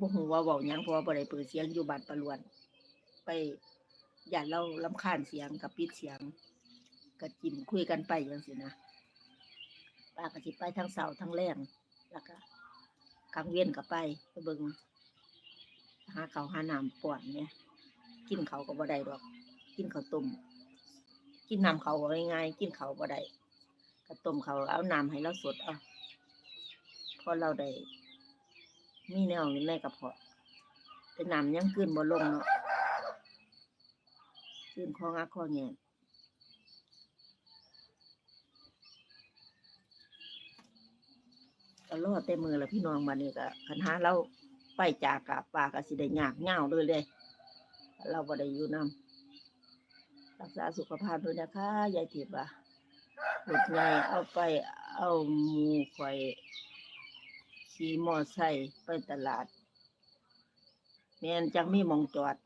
บ่ฮู้ว่าเว้าหยังเพราะว่าบ่ได้เปิดเสียงอยู่บ้านปะลวน ไปย่านเรารำคาญเสียงกับปิดเสียงก็กินคุยกันไปจังซี่นะป้าก็สิไปทั้งเช้าทั้งแลงแล้วก็กลางเว้นก็ไปไปเบิ่งหาเขาหาน้ำป้อนเนี่ยกินเขาก็บ่ได้ดอก กินเขาต้มกินน้ำเขาง่ายๆกินเขาบ่ได้ก็ต้มเขาเอาน้ำให้เราสดเอาเพอเราได้ มีแนวอยู่ในกระเพาะแต่น้ำยังกลืนบ่ลงเนาะกลืนคองักคอแงงก็รอดแต่มือแล้วพี่น้องมานี่ก็คันหาเราไปจากกับป่าก็สิได้ยากเงาเลยเลย เราบ่ได้อยู่นำรักษาสุขภาพด้วยนะคะยายทิพย์อะหลุดไงเอาไปเอาหมูข่อย ขี่มอไซค์ไปตลาดแม่นจังมีมองจอด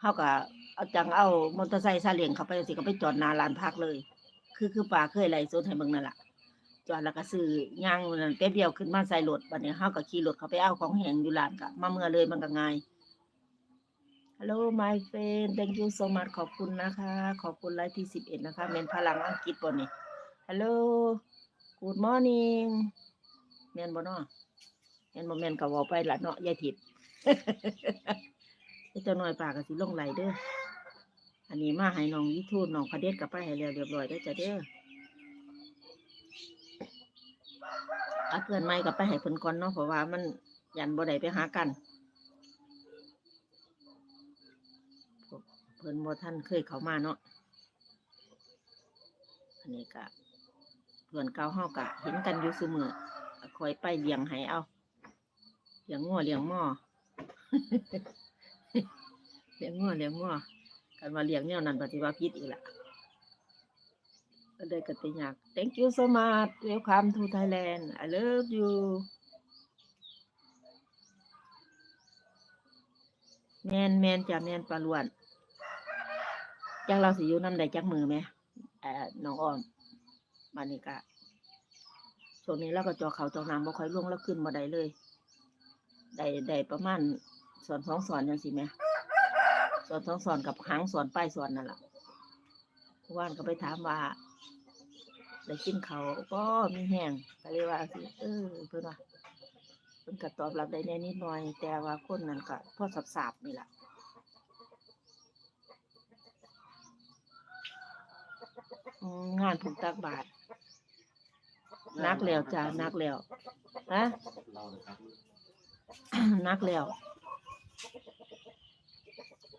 เฮาก็เอาจังเอามอเตอร์ไซค์ซาเลียงเข้าไปสิก็ไปจอดหน้าร้านพักเลย คือคือป่าเคยไล่สดให้เบิ่งนั่นล่ะจอดแล้วก็ซื้อย่างนั่นแป๊บเดียวขึ้นมาใส่รถบัดนี้เฮาก็ขี่รถเข้าไปเอาของแห้งอยู่ร้านก็มาเมื่อเลยมันก็ง่าย Hello my friend thank you so much ขอบคุณนะคะ ขอบคุณไลฟ์ที่สิบเอ็ดนะคะเมนพลังอังกฤษบ่นี่ Hello good morning ม่นบ่เนาะแม่นบ่แม่นก็เว้าไปละเนาะยายทิพย์เจ้าน้อยปากก็สิลงไหลเด้ออันนี้มาให้น้องวิทูลน้องพระเดชกับไปให้แล้วเรียบร้อยเด้จ้ะเด้ออัดเพื่อนใหม่กับไปให้เพิ่นก่อนเนาะเพราะว่ามันยันบ่ได้ไปหากันเพิ่นบ่ท่านเคยเข้ามาเนาะอันนี้ก็เพื่อนเก่าเฮาก็เห็นกันอยู่ซุมื้อ คอยไปเลี้ยงให้เอาเลี้ยงงัวเลี้ยงหม้อเลี้ยงงัวเลี้ยงงัวกันว่าเลี้ยงแนวนั้นปฏิว่าผิดอีกละก็เลยกติยาก thank you so much welcome to Thailand I love you แมนแมนจ้ะแมนปลาล้วนจักเราสิอยู่น้ำใดจักมือไหมเอ่อน้องอ้อมมานี่กะ ช่วงนี้เราก็จอเขาจอน้ำบ่ค่อยลงแล้วขึ้นมาได้เลยได้ได้ประมาณสอนสองสอนยังสิแหม่สอนสองสอนกับหางสอนป้ายสอนนั่นแหละว่านก็ไปถามว่าได้กินเขาก็มีแห้งก็เลยว่าสิเออเพื่อนว่าเพิ่นก็ตอบรับได้แน่นิดหน่อย แต่ว่าคนนั้นก็พ่อสับสาบๆนี่แหละงานผูกตักบาท นักแล้วจ้านักแล้วฮะนักแล้ว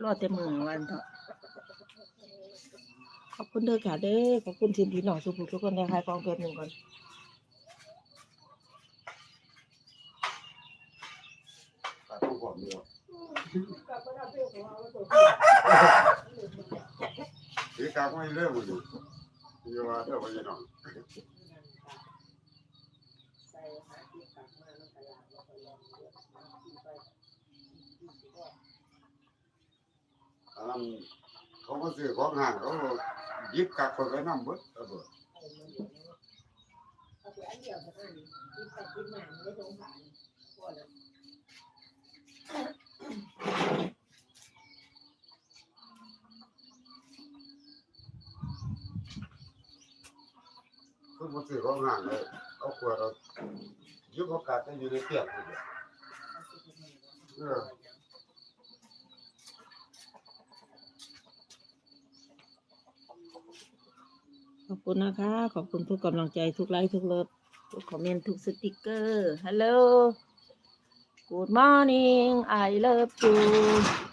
รอดแต่มือวันเถอะขอบคุณเด้อค่ะเด้อขอบคุณทีมพี่น้องสุภูทุกคนนะคะกองเพชรหนึ่งก่อนตาต้องผมเดียวสีกาไม่เรื่องเลยเยาว่าเท่าไหร่น้องอันนั้น เขามาซื้อของห่างเขายิบกักคนไปน้ำเบิดเอาเบิดคือมา ซื้อของห่างเลยเอาขวดเอายิบโอกาสจะอยู่ในเตียงเดียวเออขอบคุณนะคะ ขอบคุณทุกกำลังใจทุกไลค์ทุกเลิฟทุกคอมเมนต์ทุกสติกเกอร์ฮัลโหล Good morning I love you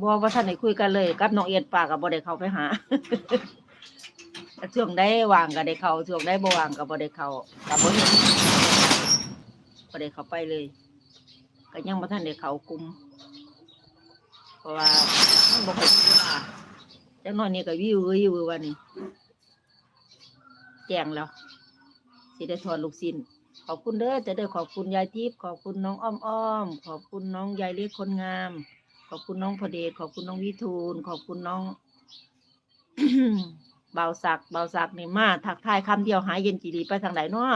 บัวว่าท่านได้คุยกันเลย กับน้องเอียดปากกับบ่ได้เข้าไปหาช่วงได้วางก็ได้เขาช่วงได้บว่างก็บ่ได้เขาก็บ่เห็นบ่ได้เขาไปเลยก็ยังบ่ทันได้เขากลุ่มเพราะว่ามันบ่ค่อยมีเวลาจักหน่อยนี่ก็วิววิววันนี้แจงแล้วสิได้ถอดลูกศิลขอบคุณเด้อจะได้ขอบคุณยายทิพย์ขอบคุณน้องอ้อมอ้อมขอบคุณน้องยายเล็กคนงาม ขอบคุณน้องพอเดชขอบคุณน้องวิทูล ขอบคุณน้องเบาสักเบาสักนี่มา ถักทายคำเดียวหายเย็นจีรีไปทางไหนเนาะ